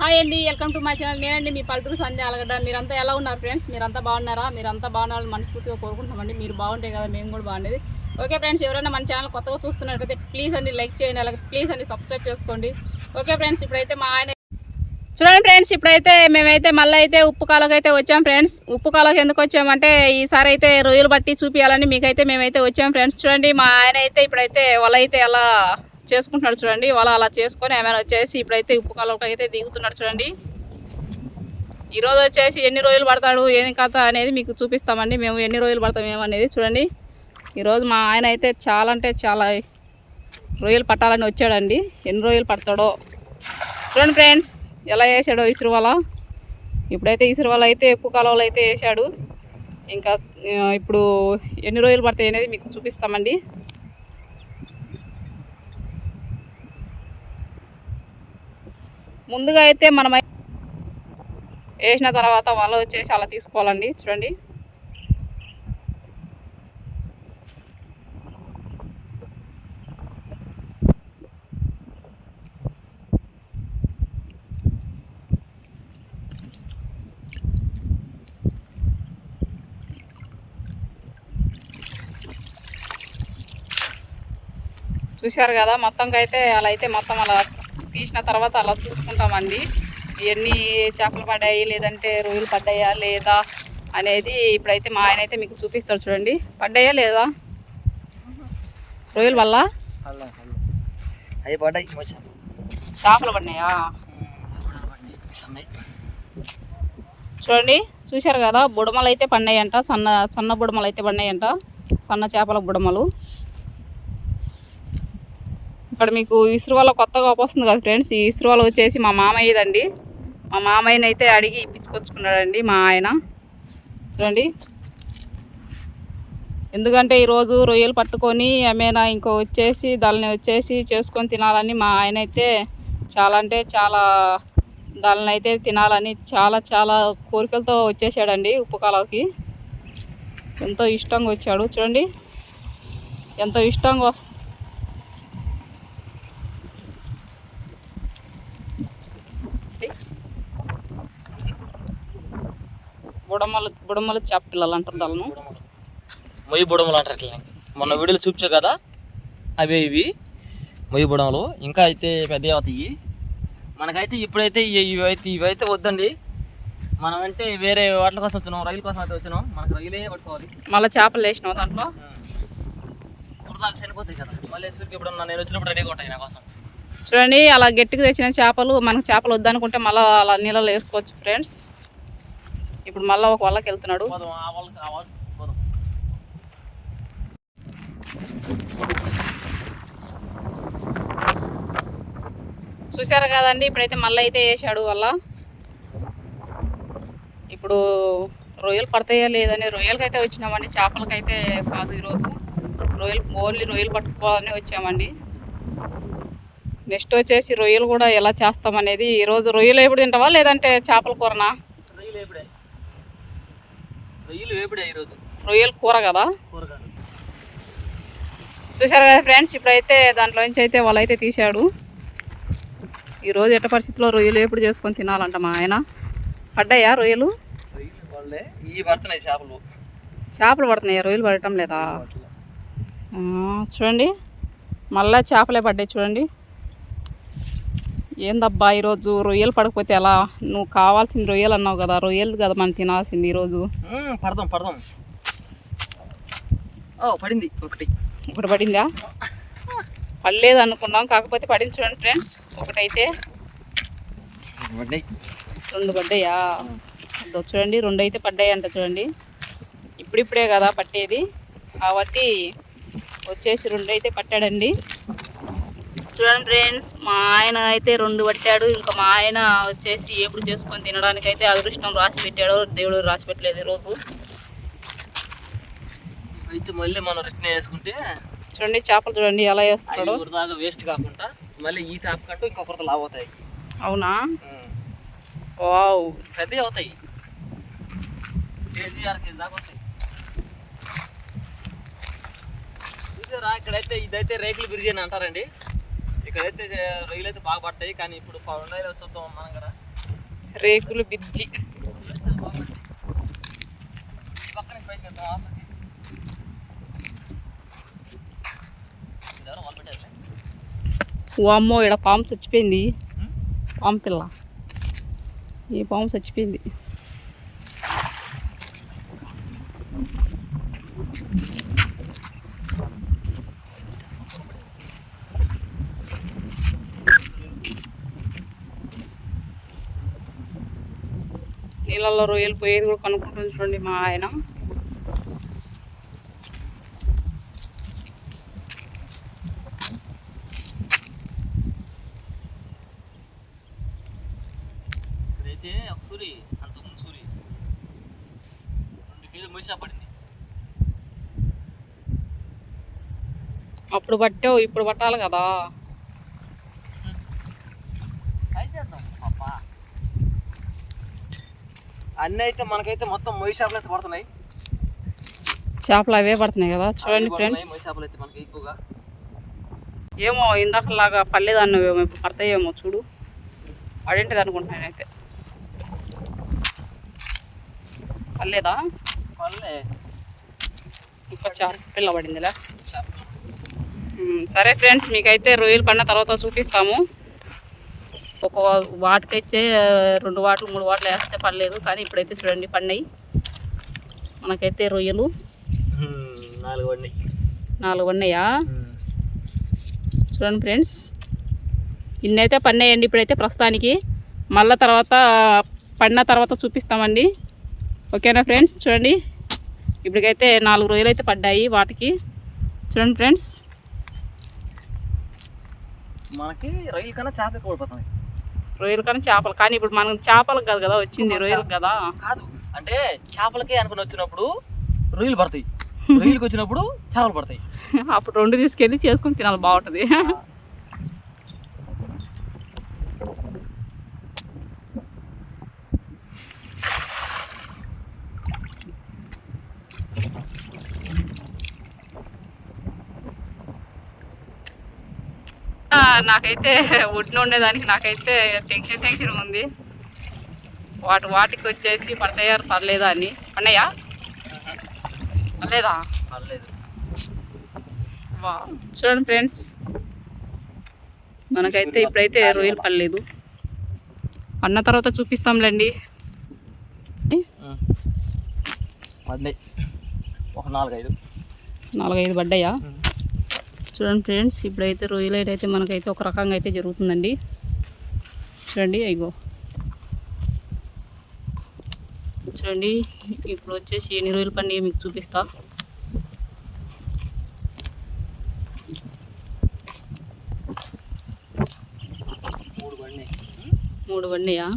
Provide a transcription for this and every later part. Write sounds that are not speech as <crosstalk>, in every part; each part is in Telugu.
హాయ్ అండి వెల్కమ్ టు మై ఛానల్. నేనండి మీ పల్లెటూరు సంధ్య అలగడ్డ. మీరంతా ఎలా ఉన్నారు ఫ్రెండ్స్? మీరంతా బాగున్నారా? మీరంతా బాగున్నారని మనస్ఫూర్తిగా కోరుకుంటున్నామండి. మీరు బాగుంటే కదా మేము కూడా బాగుండేది. ఓకే ఫ్రెండ్స్ ఎవరైనా మన ఛానల్ కొత్తగా చూస్తున్నట్లయితే ప్లీజ్ అండి లైక్ చేయండి అలాగే ప్లీజ్ అండి సబ్స్క్రైబ్ చేసుకోండి. ఓకే ఫ్రెండ్స్ ఇప్పుడైతే మా ఆయన చూడండి ఫ్రెండ్స్ ఇప్పుడైతే మేమైతే మళ్ళీ అయితే ఉప్పు కాలకు అయితే వచ్చాం ఫ్రెండ్స్. ఉప్పు కాలకు ఎందుకు వచ్చామంటే ఈసారి అయితే రొయ్యలు బట్టి చూపించాలని మీకైతే మేమైతే వచ్చాం ఫ్రెండ్స్. చూడండి మా ఆయన అయితే ఇప్పుడైతే వాళ్ళైతే అలా ఎలా చేసుకుంటున్నాడు చూడండి. వాళ్ళ అలా చేసుకొని ఏమైనా వచ్చేసి ఇప్పుడైతే ఉప్పు కాలంలో అయితే దిగుతున్నాడు చూడండి. ఈరోజు వచ్చేసి ఎన్ని రోజులు పడతాడు ఏం కథ అనేది మీకు చూపిస్తామండి. మేము ఎన్ని రోజులు పడతాం ఏమనేది చూడండి. ఈరోజు మా ఆయన అయితే చాలా అంటే చాలా రొయ్యలు పట్టాలని వచ్చాడండి. ఎన్ని రోజులు పడతాడో చూడండి ఫ్రెండ్స్ ఎలా వేసాడో ఇసురు వల ఇప్పుడైతే ఇసురు వల అయితే ఉప్పు కాలువలు అయితే వేసాడు. ఇంకా ఇప్పుడు ఎన్ని రోజులు పడతాయి అనేది మీకు చూపిస్తామండి. ముందుగా అయితే మనం వేసిన తర్వాత వల వచ్చేసి అలా తీసుకోవాలండి. చూడండి. చూశారు కదా? మొత్తంగా అయితే అలా అయితే మొత్తం అలా తీసిన తర్వాత అలా చూసుకుంటామండి. ఎన్ని చేపలు పడ్డాయి లేదంటే రొయ్యలు పడ్డాయా లేదా అనేది ఇప్పుడైతే మా ఆయన అయితే మీకు చూపిస్తాడు చూడండి. పడ్డాయా లేదా? రొయ్యల వల్ల? చేపలు పడినాయా చూడండి చూశారు కదా బుడమలు అయితే పడినాయంట సన్న సన్న బుడమలు అయితే పడినాయంట సన్న చేపల బుడమలు. ఇక్కడ మీకు ఇసురు కొత్తగా వస్తుంది కదా ఫ్రెండ్స్ ఈ ఇసురు వచ్చేసి మా మామయ్యదండి. మా మామయ్యని అయితే అడిగి ఇప్పించుకొచ్చుకున్నాడండి మా ఆయన. చూడండి. ఎందుకంటే ఈరోజు రొయ్యలు పట్టుకొని ఏమైనా ఇంకో వచ్చేసి దాన్ని వచ్చేసి చేసుకొని తినాలని మా ఆయన అయితే చాలా అంటే చాలా దానిని అయితే తినాలని చాలా చాలా కోరికలతో వచ్చేసాడండి ఉప్పు కాలువకి ఎంతో ఇష్టంగా వచ్చాడు. చూడండి. ఎంతో ఇష్టంగా వస్తుంది బుడమలు బుడమలు చేప పిల్లలు అంటారు దాలను మొయ్యి బుడమలు అంటారు మొన్న వీడియోలు చూపించావు కదా? అవే ఇవి. మొయ్యి బుడమలు. ఇంకా అయితే పెద్ద అవుతాయి. మనకైతే ఇప్పుడైతే ఇవి- ఇవైతే ఇవైతే వద్దండి. మనం అంటే వేరే వాటి కోసం వచ్చినాం రైలు కోసం అయితే వచ్చినాం మనకు రైలే పట్టుకోవాలి. మళ్ళీ చేపలు వేసినావు దాంట్లో? ఇప్పుడు చనిపోతాయి కదా. మళ్ళీ సూరికి ఎప్పుడన్నా నేను వచ్చినప్పుడు రెడీగా ఉంటాయి నా కోసం. చూడండి అలా గట్టిగా తెచ్చిన చేపలు మనకు చేపలు వద్దనుకుంటే మళ్ళీ అలా నీళ్ళలో వేసుకోవచ్చు ఫ్రెండ్స్. ఇప్పుడు మళ్ళీ ఒక వాళ్ళకి వెళ్తున్నాడు. చూసారు కదండి ఇప్పుడైతే మళ్ళీ అయితే వేసాడు వల్ల. ఇప్పుడు రొయ్యలు పడతాయా లేదని రొయ్యలకి అయితే వచ్చినామండి చేపలకైతే కాదు ఈరోజు. రొయ్యలు ఓన్లీ రొయ్యలు పట్టుకోవాలని వచ్చామండి. నెక్స్ట్ వచ్చేసి రొయ్యలు కూడా ఎలా చేస్తామనేది ఈరోజు రొయ్యలు ఎప్పుడు తింటావా లేదంటే చేపల కూరనా? వేపుడే ఈరోజు రొయ్యల కూర కదా? చూశారు కదా. ఫ్రెండ్స్ ఇప్పుడైతే అయితే వాళ్ళు అయితే తీశాడు. ఈరోజు ఎట్ట పరిస్థితిలో రొయ్యలు ఎప్పుడు చేసుకొని తినాలంట మా ఆయన. పడ్డాయా రొయ్యలు? పడుతున్నాయి చేపలు. చేపలు పడుతున్నాయి? రొయ్యలు పడటం లేదా? చూడండి. మళ్ళా చేపలే పడ్డాయి చూడండి. ఏందబ్బా ఈరోజు రొయ్యలు పడకపోతే ఎలా? నువ్వు కావాల్సిన రొయ్యలు అన్నావు కదా రొయ్యలు కదా మనం తినాల్సింది ఈరోజు. పడదాం పడదాం. ఓ పడింది ఒకటి. ఒకటి పడిందా? పడలేదు అనుకున్నాం కాకపోతే పడింది చూడండి ఫ్రెండ్స్. ఒకటైతే రెండు పడ్డాయా. అదో చూడండి రెండు అయితే పడ్డాయి అంట చూడండి. ఇప్పుడిప్పుడే కదా పట్టేది. కాబట్టి వచ్చేసి రెండు అయితే పట్టాడండి. చూడండి ఫ్రెండ్స్ మా ఆయన అయితే రెండు పట్టాడు. ఇంకా మా ఆయన వచ్చేసి ఎప్పుడు చేసుకొని తినడానికి అయితే అదృష్టం రాసి పెట్టాడు దేవుడు రాసి పెట్టలేదు ఈరోజు. అయితే మళ్ళీ మనం రిటర్న్ వేసుకుంటే చూడండి చేపలు చూడండి ఎలా ఐదుగురు దాకా వేస్ట్ కాకుండా మళ్ళీ ఈ తాప కంటూ ఇంకొకరితో లావ్ అవుతాయి. అవునా? వావ్. పెద్దవి అవుతాయి. కేజీ కేజీ దాకా వస్తాయి. చూసారా ఇక్కడైతే ఇదైతే రేకుల బిర్యానీ అంటారండి. ఇక్కడైతే రొయ్యలు అయితే బాగా పడతాయి కానీ ఇప్పుడు పౌండాయిలు చూద్దాం మనం కదా. రేకులు బిజ్జి. పక్కన పైకి పెట్టారులే. ఓ అమ్మో ఇక్కడ పాము చచ్చిపోయింది? పాము పిల్ల. ఈ పాము చచ్చిపోయింది. నీళ్ళల్లో రొయ్యలు పోయేది కూడా కనుక్కుంటుంది చూడండి మా ఆయన. ఇక్కడైతే ఒక సూరి సూరి. రెండు కేజీలు ముగిసా పడింది. అప్పుడు పట్టావు ఇప్పుడు పట్టాలి కదా. అన్నీ అయితే మనకైతే మొత్తం మొయ్యి చేపలు అయితే పడుతున్నాయి. చేపలు అవే పడుతున్నాయి కదా? చూడండి ఫ్రెండ్స్. మొయ్యి చేపలు అయితే మనకి ఎక్కువగా. ఏమో ఇందాకలాగా పర్లేదన్నవేమో ఇప్పుడు పడతాయేమో చూడు. పడేంటిది అనుకుంటున్నాను అయితే పర్లేదా పల్లె ఇంకా చేప పిల్ల పడిందిలే. సరే ఫ్రెండ్స్ మీకైతే రొయ్యలు పడిన తర్వాత చూపిస్తాము. ఒక వాటికైతే రెండు వాటలు మూడు వాటలు వేస్తే పడలేదు కానీ ఇప్పుడైతే చూడండి పడినాయి. మనకైతే రొయ్యలు. నాలుగు నాలుగు ఉన్నాయా చూడండి ఫ్రెండ్స్. ఇన్నైతే పడినాయండి ఇప్పుడైతే ప్రస్తుతానికి. మళ్ళీ తర్వాత పడిన తర్వాత చూపిస్తామండి. ఓకేనా ఫ్రెండ్స్? చూడండి. ఇప్పటికైతే నాలుగు రోజులు అయితే పడ్డాయి వాటికి. చూడండి ఫ్రెండ్స్. మనకి రొయ్యల కన్నా చేప ఎక్కువ రొయ్యలు కానీ చేపలు. కానీ ఇప్పుడు మనం చేపలకు కాదు కదా వచ్చింది రొయ్యలకు కదా. కాదు. అంటే చేపలకి అనుకుని వచ్చినప్పుడు రొయ్యలు పడతాయి. రొయ్యలకి వచ్చినప్పుడు చేపలు పడతాయి. <laughs> అప్పుడు రెండు తీసుకెళ్ళి చేసుకొని తినాలి బాగుంటుంది. నాకైతే ఒడ్డున ఉండేదానికి నాకైతే టెన్షన్ టెన్షన్ ఉంది. వాటి వాటికి వచ్చేసి పడతాయా పర్లేదా అని. పడినాయా? పర్లేదా పర్లేదు వా చూడండి ఫ్రెండ్స్. మనకైతే ఇప్పుడైతే రొయ్యలు పడలేదు. అన్న తర్వాత చూపిస్తాంలేండి. పడ్డాయి. ఒక నాలుగైదు. నాలుగైదు పడ్డాయా? చూడండి ఫ్రెండ్స్ ఇప్పుడైతే రొయ్యలు అయితే మనకైతే ఒక రకంగా అయితే జరుగుతుందండి. చూడండి అయ్యో చూడండి ఇప్పుడు వచ్చేసి ఎన్ని రోజులు పండి మీకు చూపిస్తా. మూడు పడినాయా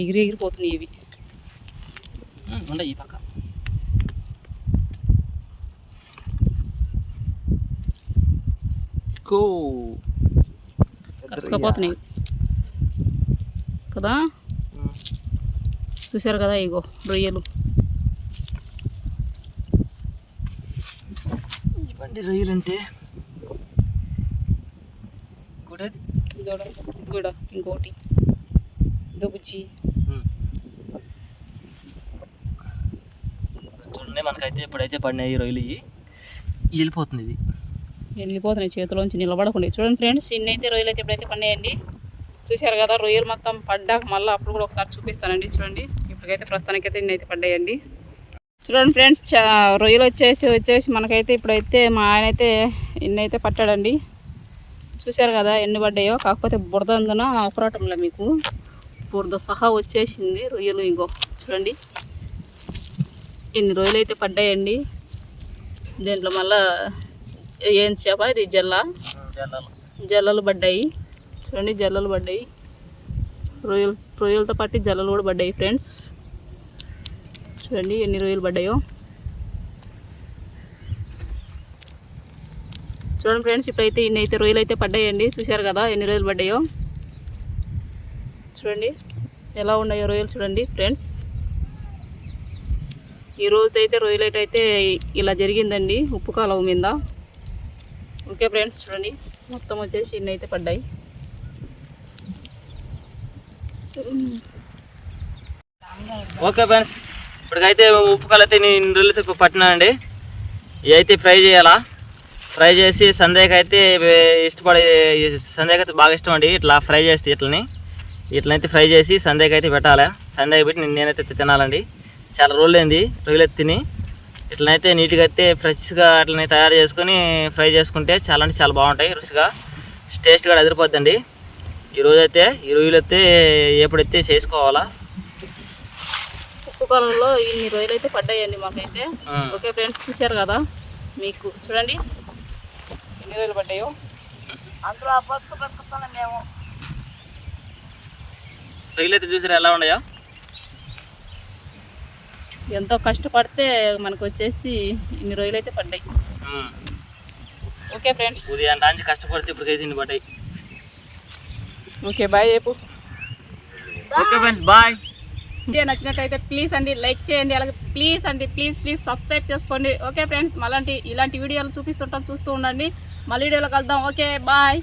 ఎగిరి ఎగిరిపోతున్నాయి ఇవి. ఉండే ఈ పక్క కో కరుసుకపోతున్నాయి కదా? చూశారు కదా ఇగో రొయ్యలు. ఇవ్వండి రొయ్యలు అంటే ఇంకోటి. బుజ్జి. చూడండి మనకైతే ఇప్పుడైతే పడినాయి రొయ్యలు. ఇవి వెళ్ళిపోతుంది ఇది. వెళ్ళిపోతున్నాయి చేతిలోంచి నిలబడకుండా. చూడండి ఫ్రెండ్స్ ఇన్నైతే రొయ్యలు అయితే ఇప్పుడైతే పడినాయండి చూశారు కదా రొయ్యలు మొత్తం పడ్డాక మళ్ళీ అప్పుడు కూడా ఒకసారి చూపిస్తానండి. చూడండి ఇప్పటికైతే ప్రస్తుతానికైతే ఇన్నైతే పడ్డాయండి చూడండి ఫ్రెండ్స్ చా- రొయ్యలు వచ్చేసి వచ్చేసి మనకైతే ఇప్పుడైతే మా ఆయన అయితే ఇన్నైతే పట్టాడండి. చూశారు కదా ఎన్ని పడ్డాయో కాకపోతే బురద అందున ఆపరాటంలో మీకు. బురద సహా వచ్చేసింది రొయ్యలు ఇంకో. చూడండి ఇన్ని రొయ్యలు అయితే పడ్డాయండి. దీంట్లో మళ్ళీ ఏం చేప ఇది? జల్ల? జల్లాలు. పడ్డాయి. చూడండి జల్లలు పడ్డాయి. రొయ్యలు రొయ్యలతో పాటు జల్లలు కూడా పడ్డాయి ఫ్రెండ్స్. చూడండి ఎన్ని రొయ్యలు పడ్డాయో. చూడండి ఫ్రెండ్స్ ఇప్పుడైతే ఇన్ని అయితే రొయ్యలు అయితే పడ్డాయండి. చూశారు కదా ఎన్ని రొయ్యలు పడ్డాయో. చూడండి ఎలా ఉన్నాయో రొయ్యలు చూడండి ఫ్రెండ్స్. ఈ రోజు అయితే రొయ్యలు అయితే ఇలా జరిగిందండి ఉప్పు కాలువ మీద. ఓకే ఫ్రెండ్స్ చూడండి. మొత్తం వచ్చేసి ఇన్ని అయితే పడ్డాయి. ఓకే ఫ్రెండ్స్ ఇప్పటికైతే ఉప్పు అయితే నేను రోజులైతే ఇప్పుడు పట్టినానండి. ఇవి అయితే ఫ్రై చేయాలా? ఫ్రై చేసి సందేహం అయితే ఇష్టపడే సందేహం అయితే బాగా ఇష్టం అండి. ఇట్లా ఫ్రై చేస్తే ఇట్లని. ఇట్లనైతే ఫ్రై చేసి సందేహం అయితే పెట్టాలి? సందేహం పెట్టి నేను నేనైతే తినాలండి. చాలా రోజులు అయింది రోజులు తిని. ఇట్లనైతే నీట్గా అయితే ఫ్రెష్గా అట్లనే తయారు చేసుకొని ఫ్రై చేసుకుంటే చాలా అంటే చాలా బాగుంటాయి రుచిగా. టేస్ట్ కూడా అదిరిపోద్దండి. ఈ రోజైతే ఈ రోజులు అయితే ఎప్పుడైతే చేసుకోవాలా? ఉప్పు కాలంలో ఇన్ని రోజులు అయితే పడ్డాయండి మాకైతే. ఓకే ఫ్రెండ్స్ చూశారు కదా? మీకు చూడండి. ఎన్ని రోజులు పడ్డాయో? అందులో బతుకు బతుకుతున్నాం మేము రొయ్యలు అయితే చూసారా ఎలా ఉన్నాయో? ఎంతో కష్టపడితే మనకు వచ్చేసి ఇన్ని రోజులు అయితే పడ్డాయి. Okay friends. ఉదయం నుంచి కష్టపడితే ఇప్పటికైతే ఇన్ని పడ్డాయి. ఓకే బాయ్ చెప్పు. Okay friends bye. వీడియో నచ్చినట్లయితే ప్లీజ్ అండి లైక్ చేయండి అలాగే ప్లీజ్ అండి ప్లీజ్ ప్లీజ్ సబ్స్క్రైబ్ చేసుకోండి. ఓకే ఫ్రెండ్స్ మళ్ళీ ఇలాంటి వీడియోలు చూపిస్తుంటాం చూస్తూ ఉండండి. మళ్ళీ వీడియోలో కలుద్దాం. Okay bye.